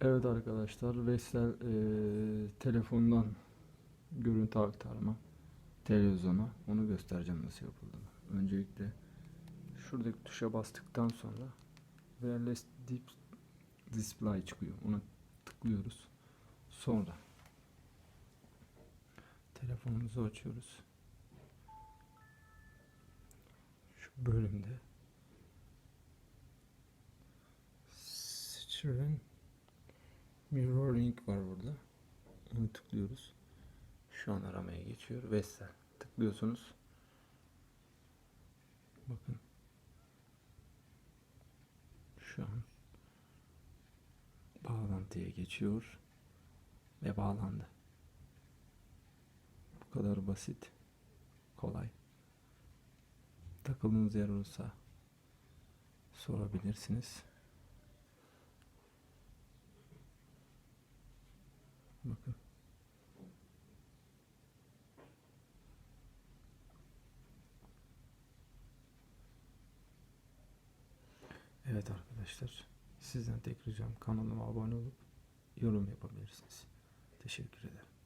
Evet arkadaşlar, Vestel eee, telefondan görüntü aktarma televizyona onu göstereceğim nasıl yapıldığını. Öncelikle şuradaki tuşa bastıktan sonra Wireless Deep Display çıkıyor. Ona tıklıyoruz. Sonra telefonumuzu açıyoruz. Şu bölümde Screen Mirroring var burada. Onu tıklıyoruz. Şu an aramaya geçiyor. Vestel. Tıklıyorsunuz. Bakın. Şu an bağlantıya geçiyor ve bağlandı. Bu kadar basit. Kolay. Takıldığınız yer olursa sorabilirsiniz. Bakın. Evet arkadaşlar. Sizden tek ricam kanalıma abone olup yorum yapabilirsiniz. Teşekkür ederim.